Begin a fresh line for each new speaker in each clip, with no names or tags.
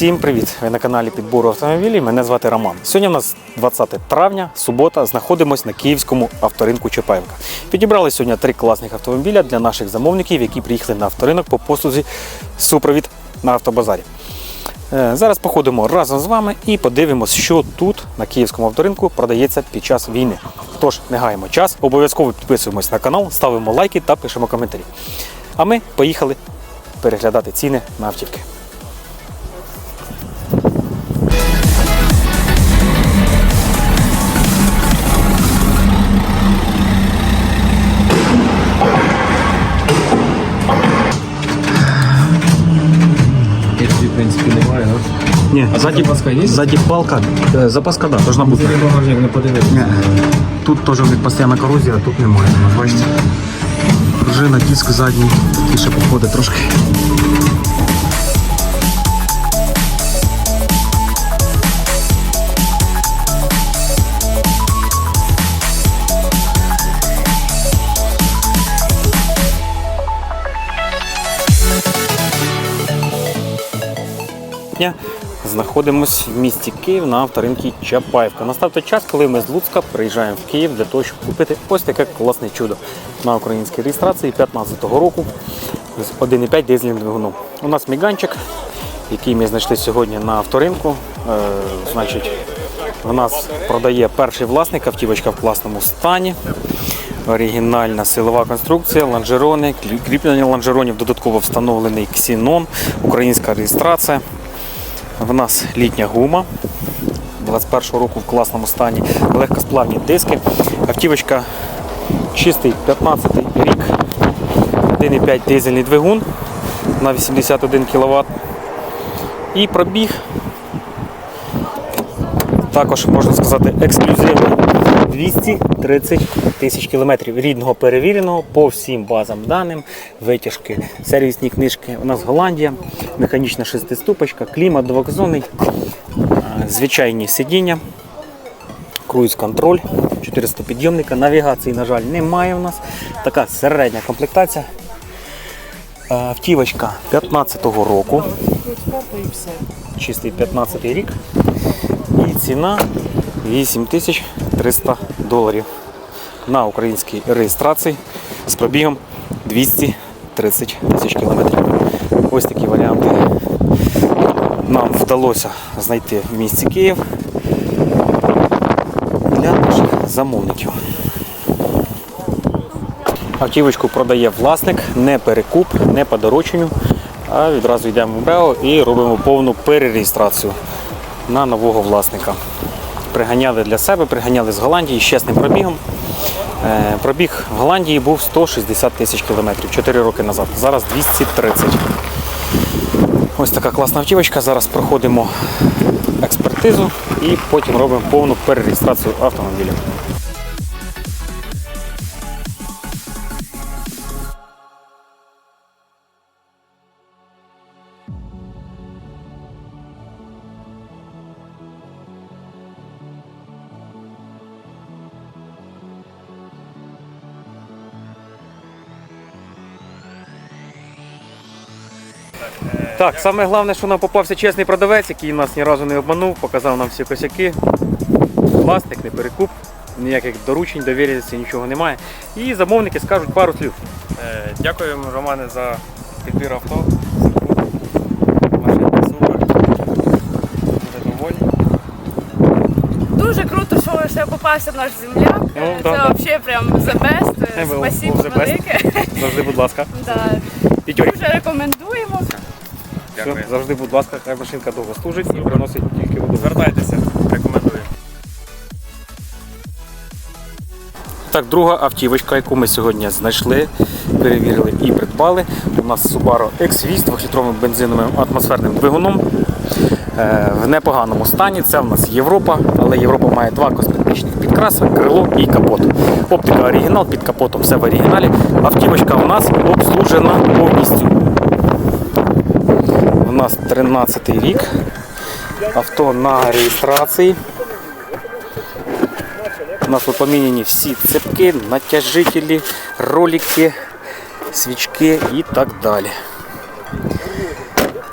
Всім привіт! Ви на каналі підбору автомобілів. Мене звати Роман. Сьогодні у нас 20 травня, субота. Знаходимось на київському авторинку Чапаєвка. Підібрали сьогодні три класних автомобіля для наших замовників, які приїхали на авторинок по послузі супровід на автобазарі. Е, Зараз походимо разом з вами і подивимось, що тут на київському авторинку продається під час війни. Тож не гаємо час, обов'язково підписуємось на канал, ставимо лайки та пишемо коментарі. А ми поїхали переглядати ціни на автівки. Ні,
А ззаді паска є?
Ззаді палка, е, запаска, да, должна бути.
Ти багажник не подивився.
Ні. Тут теж у них постійна корозія, а тут немає. ну, Бачите. Пружина, диск задній, такий ще походить трошки. Дня. Знаходимось в місті Київ на авторинку Чапаєвка. Настав той час, коли ми з Луцька приїжджаємо в Київ для того, щоб купити ось таке класне чудо на українській реєстрації 2015 року з 1,5 дизельним двигуном. У нас міганчик, який ми знайшли сьогодні на авторинку. Е, значить, в нас продає перший власник, автівочка в класному стані. Оригінальна силова конструкція, лонжерони, клі- кріплення лонжеронів, додатково встановлений ксенон, українська реєстрація. В нас літня гума. 21 року в класному стані, легкосплавні диски. Автівочка чистий 15 рік, 1,5 дизельний двигун на 81 кВт. І пробіг. Також можна сказати ексклюзивний 230 тисяч кілометрів рідного перевіреного по всім базам даним, витяжки, сервісні книжки. У нас Голландія, механічна шестиступочка, клімат двохзонний, звичайні сидіння, круїз-контроль, 400 підйомника, навігації, на жаль, немає у нас. Така середня комплектація. Автівочка 15-го року. Чистий 15 рік. І ціна 8300 доларів на українській реєстрації з пробігом 230 тисяч кілометрів. Ось такі варіанти нам вдалося знайти в місті Київ для наших замовників. Автівочку продає власник, не перекуп, не по дорученню, а відразу йдемо в БЕО і робимо повну перереєстрацію на нового власника. Приганяли для себе, приганяли з Голландії з чесним пробігом. Е, Пробіг в Голландії був 160 тисяч кілометрів 4 роки назад. Зараз 230. Ось така класна автівочка. Зараз проходимо експертизу і потім робимо повну перереєстрацію автомобіля. Так, саме головне, що нам попався чесний продавець, який нас ні разу не обманув, показав нам всі косяки. Власник, не перекуп, ніяких доручень, довіряності, нічого немає. І замовники скажуть пару слів.
Е, Дякуємо, Романе, за підбір авто. Машинка супер. Дуже доволі.
Дуже круто, що ще попався наш земляк.
Ну,
Е,
да,
Це
да.
взагалі прям the best.
Е,
Спасибо велике.
Завжди, будь ласка.
Да. Дуже рекомендуємо.
Дякую.
Все, завжди, будь ласка, хай машинка довго служить і приносить тільки воду.
Звертайтеся, рекомендую.
Так, друга автівочка, яку ми сьогодні знайшли, перевірили і придбали. У нас Subaru X8 з 2-літровим бензиновим атмосферним двигуном. Е, В непоганому стані. Це в нас Європа, але Європа має два косметичних підкраси, крило і капот. Оптика оригінал, під капотом все в оригіналі. Автівочка у нас обслужена повністю. Нас 13 рік. Авто на реєстрації. У нас тут всі цепки, натяжителі, ролики, свічки і так далі.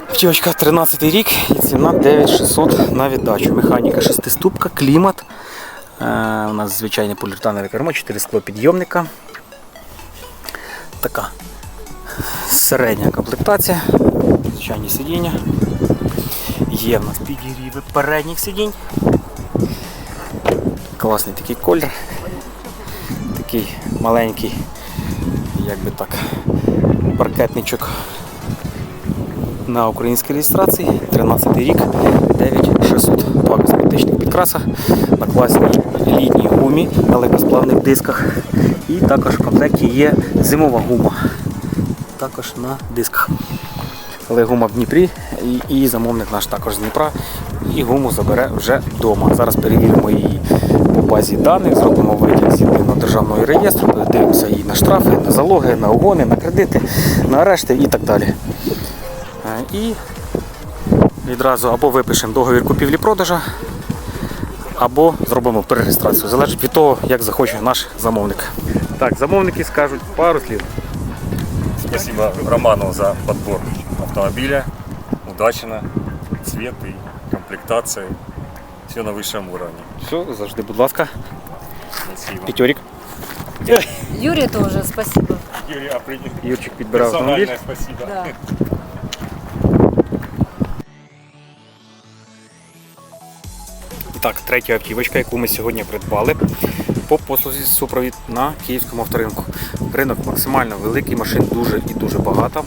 Автівочка 13 рік і ціна 9600 на віддачу. Механіка 6 ступка, клімат. Е, у нас звичайне поліуретанове кермо, 4 склопідйомника. Така середня комплектація. Звичайні сидіння. Є в нас підігріви передніх сидінь. Класний такий колір. Такий маленький, як би так, паркетничок на українській реєстрації. 13 рік, 9600. Два косметичних підкраса на класній літній гумі на легкосплавних дисках. І також в комплекті є зимова гума. Також на дисках. Але гума в Дніпрі і, і замовник наш також з Дніпра. І гуму забере вже вдома. Зараз перевіримо її по базі даних, зробимо витяг з єдиного державного реєстру, подивимося її на штрафи, на залоги, на угони, на кредити, на арешти і так далі. Е, І відразу або випишемо договір купівлі-продажа, або зробимо перереєстрацію. Залежить від того, як захоче наш замовник. Так, замовники скажуть пару слів.
Спасибо Роману за подбор автомобиля. Удачно. Цвет и комплектация. Все на высшем уровне.
Все, завжди, будь ласка,
Спасибо.
п'ятьорік.
Юре тоже спасибо.
Юрий Апридин.
Юрчик підбирав автомобіль.
Персональное спасибо.
Да.
І так, третя автівочка, яку ми сьогодні придбали по послузі супровід на київському авторинку. Ринок максимально великий, машин дуже і дуже багато.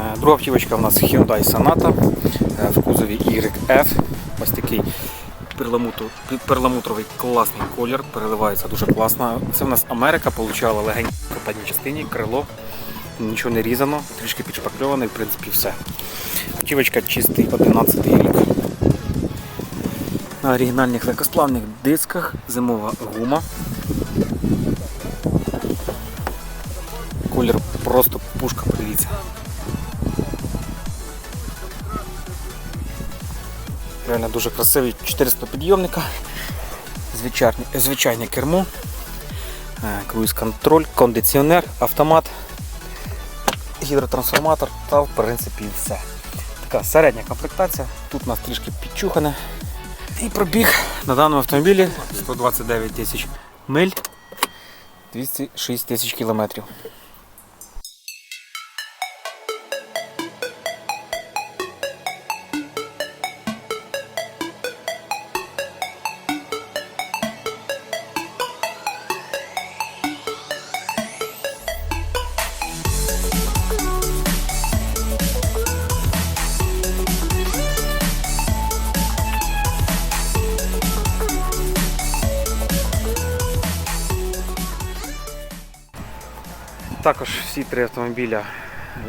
Е, Друга автівочка у нас Hyundai Sonata е, в кузові YF. Ось такий перламутровий класний колір, переливається дуже класно. Це в нас Америка, получала легенько в задній частині, крило, нічого не різано, трішки підшпакльоване, в принципі, все. Автівочка чистий 11 рік. На оригінальних легкосплавних дисках зимова гума. Колір просто пушка, подивіться. Реально дуже красивий 400 підйомника, звичайне, звичайне кермо, е, круїз-контроль, кондиціонер, автомат, гідротрансформатор та в принципі все. Така середня комплектація. Тут у нас трішки підчухане. І пробіг на даному автомобілі 129 тисяч миль, 206 тисяч кілометрів. Також всі три автомобіля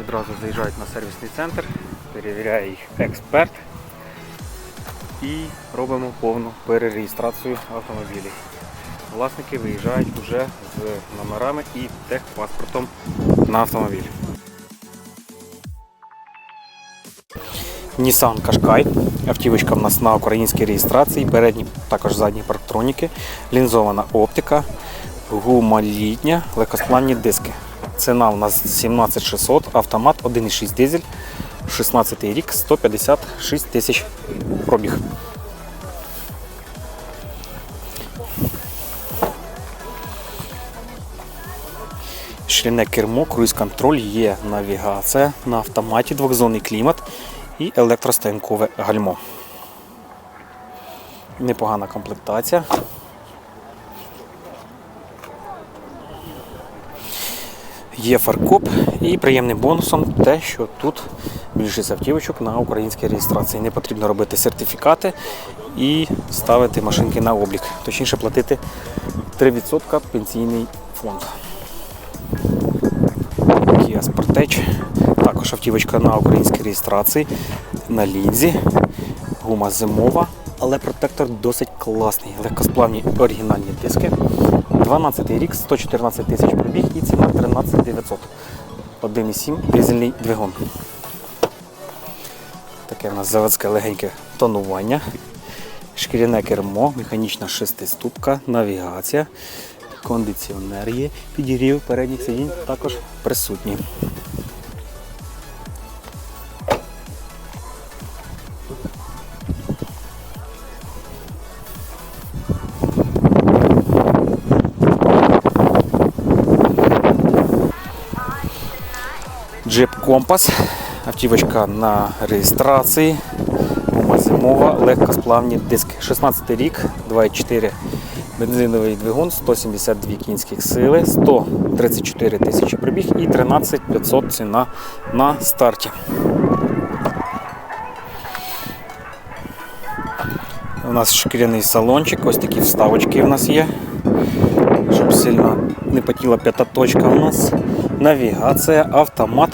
відразу заїжджають на сервісний центр, перевіряє їх експерт і робимо повну перереєстрацію автомобілів. Власники виїжджають вже з номерами і техпаспортом на автомобіль. Nissan Qashqai. Автівочка в нас на українській реєстрації, передні, також задні парктроніки, лінзована оптика, гума літня, легкосплавні диски. Ціна у нас 17600, автомат 1,6 дизель, 16 рік, 156 тисяч пробіг. Шкільне кермо, круїз-контроль, є навігація на автоматі, двохзонний клімат і електростоянкове гальмо. Непогана комплектація. Є фаркоп і приємним бонусом те, що тут більшість автівочок на українській реєстрації. Не потрібно робити сертифікати і ставити машинки на облік. Точніше платити 3% пенсійний фонд. Kia Sportage. Також автівочка на українській реєстрації на лінзі. Гума зимова, але протектор досить класний. Легкосплавні оригінальні диски. 12 рік, 114 тисяч пробіг і ціна 13 900. 1,7 дизельний двигун. Таке в нас заводське легеньке тонування. Шкіряне кермо, механічна шестиступка, навігація, кондиціонер є, підігрів передніх сидінь також присутній. Компас. Автівочка на реєстрації. Гума зимова, легкосплавні диски. 16 рік, 2,4 бензиновий двигун, 172 кінських сили, 134 тисячі пробіг і 13 500 ціна на старті. У нас шкіряний салончик, ось такі вставочки у нас є, щоб сильно не потіла п'ята точка у нас. Навігація, автомат.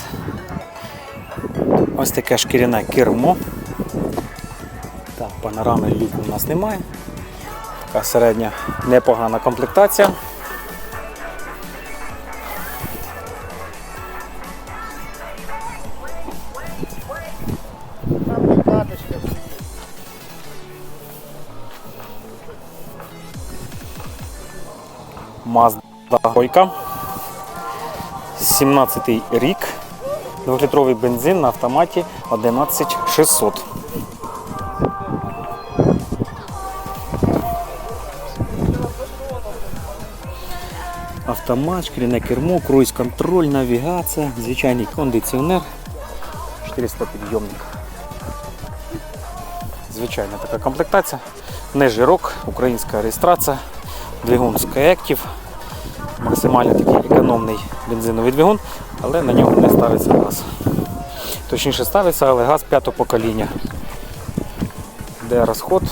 Ось таке шкіряне кермо. Так, панорами люку у нас немає. Така середня непогана комплектація. Mazda Койка. 17 рік. Двохлітровий бензин на автоматі 11600. Автомат, шкіряне кермо, круїз контроль, навігація, звичайний кондиціонер, 400 підйомник. Звичайна така комплектація. Не жирок, українська реєстрація, двигун з Каектів, максимально такий економний бензиновий двигун, але на ньому не ставиться газ. Точніше ставиться, але газ п'ятого покоління, де розход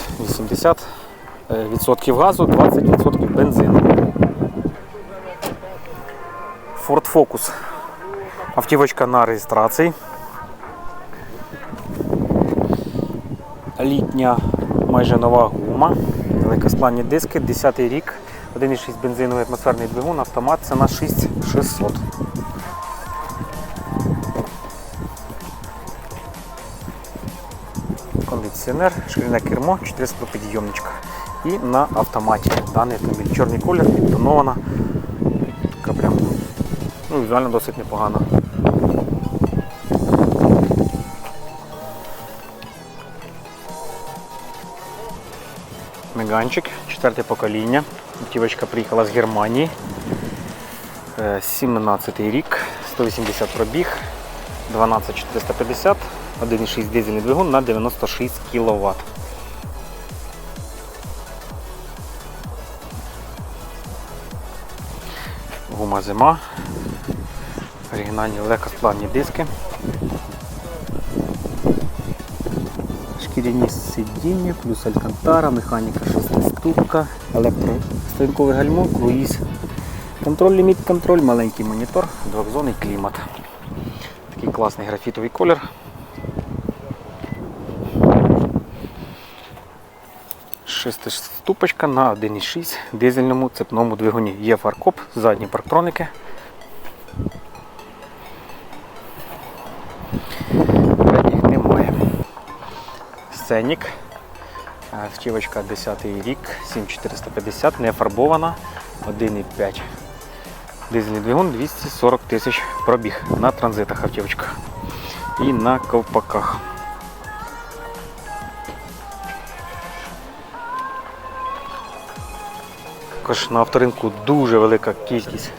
80% газу, 20% бензину. Ford Focus. Автівочка на реєстрації. Літня майже нова гума. Великоспланні диски, 10 й рік, 1,6 бензиновий атмосферний двигун, автомат, ціна 6600. Кондиціонер, шкіряне кермо, 400 підйомничка. І на автоматі. Даний автомобіль чорний колір, підтонована. Така прям ну, візуально досить непогано. Меганчик, четверте покоління. Автівочка приїхала з Германії. Е, 17 рік, 180 пробіг, 12450, 1,6 дизельний двигун на 96 кВт. Гума зима, оригінальні легкосплавні диски. Шкіряні сидіння, плюс алькантара, механіка шестиступка, електростоянкове гальмо, круїз, контроль, ліміт, контроль, маленький монітор, двохзонний клімат. Такий класний графітовий колір. Шестиступочка на 1,6 дизельному цепному двигуні. Є фаркоп, задні парктроники. Немає. Сценік. Автівочка 10 рік, 7450, не фарбована, 1,5. Дизельний двигун 240 тисяч пробіг на транзитах автівочка. І на ковпаках. Також на авторинку дуже велика кількість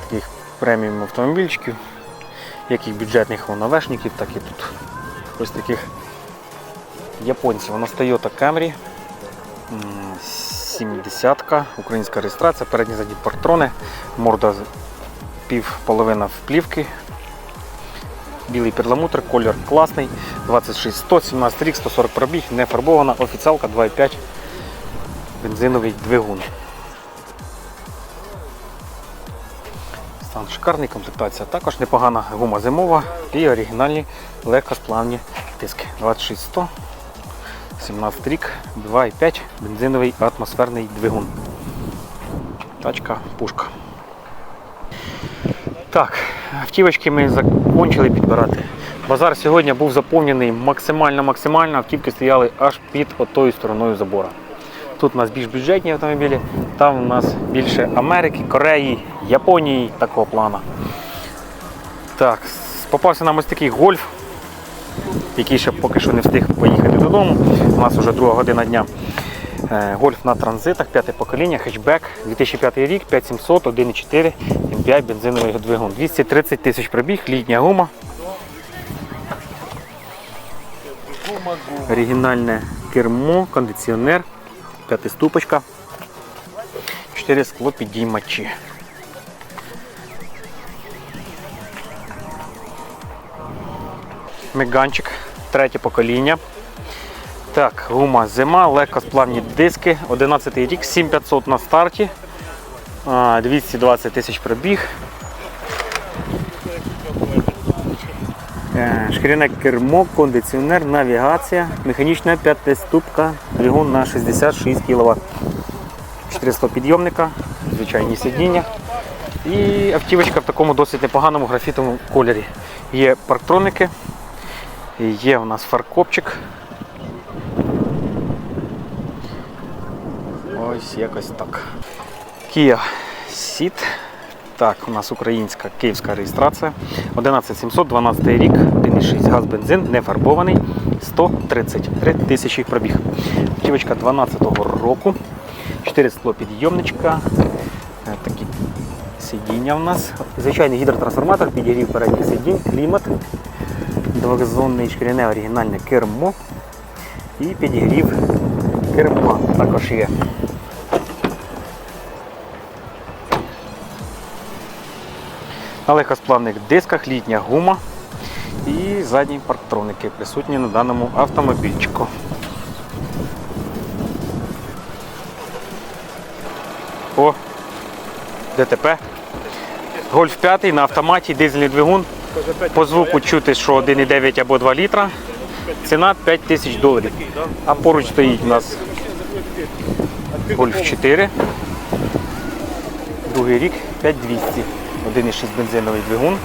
таких преміум автомобільчиків, як і бюджетних ОНВшників, так і тут ось таких японців. Воно Toyota Camry. 70-ка, українська реєстрація, передні задні партрони, морда з- пів половина вплівки. Білий перламутр, колір класний, 26 100, 17 рік, 140 пробіг, не фарбована, офіціалка 2,5 бензиновий двигун. Стан шикарний, комплектація також непогана гума зимова і оригінальні легкосплавні диски. 26100, 17 рік, 2,5 бензиновий атмосферний двигун. Тачка пушка. Так, автівочки ми закончили підбирати. Базар сьогодні був заповнений максимально-максимально. Автівки стояли аж під отою стороною забора. Тут у нас більш бюджетні автомобілі, там у нас більше Америки, Кореї, Японії такого плану. Так, попався нам ось такий гольф, який ще поки що не встиг поїхати додому. У нас вже друга година дня. Е, Гольф на транзитах, п'яте покоління, хетчбек, 2005 рік, 5700, 1,4, М5 бензиновий двигун. 230 тисяч пробіг, літня гума. Оригінальне кермо, кондиціонер, п'ятиступочка, 4 склопідіймачі. Меганчик, третє покоління. Так, гума зима, легкосплавні диски, 11 рік, 7500 на старті, 220 тисяч пробіг. Е, Шкіряне кермо, кондиціонер, навігація, механічна п'ятиступка, двигун на 66 кВт. 400 підйомника, звичайні сидіння. І автівочка в такому досить непоганому графітовому кольорі. Є парктроники, є у нас фаркопчик. Ось якось так. Kia Ceed. Так, у нас українська київська реєстрація. 11700, 12 рік, 1,6 газ бензин, не фарбований, 133 тисячі пробіг. Автівочка 12-го року. 4 склопідйомничка. Е, Такі сидіння у нас. Звичайний гідротрансформатор, підігрів передніх сидінь, клімат, двохзонний шкіряне оригінальне кермо і підігрів керма також є. На легкосплавних дисках літня гума і задні парктроники присутні на даному автомобільчику. О, ДТП. Гольф 5 на автоматі, дизельний двигун. По звуку чути, що 1,9 або 2 літра. Ціна 5 тисяч доларів. А поруч стоїть у нас Гольф 4. Другий рік 5200. 1,6 бензиновий двигун.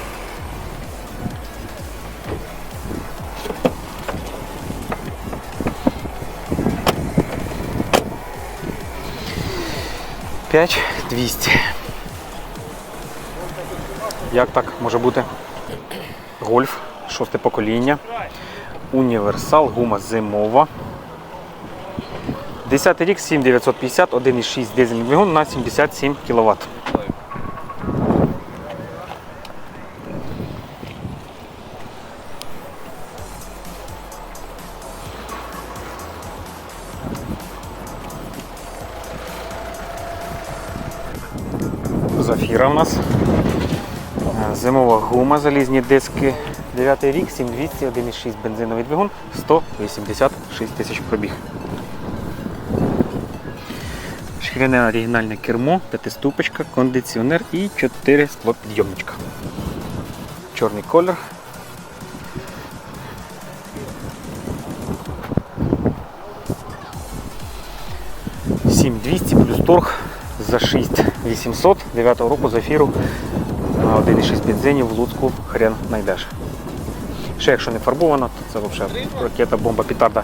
П'ять двісті. Як так може бути? Гольф, шосте покоління. Універсал, гума зимова. 10 рік 7950, 1,6 дизельний двигун на 77 кВт. Зимова залізні диски. 9 рік, 7200, 1,6 бензиновий двигун, 186 тисяч пробіг. Шкіряне оригінальне кермо, п'ятиступочка, кондиціонер і 4 склопідйомничка. Чорний колір. Сім 200 плюс торг за 6800 9 року зафіру на 1,6 бензинів в Луцьку хрен знайдеш. Ще якщо не фарбовано, то це взагалі ракета бомба петарда.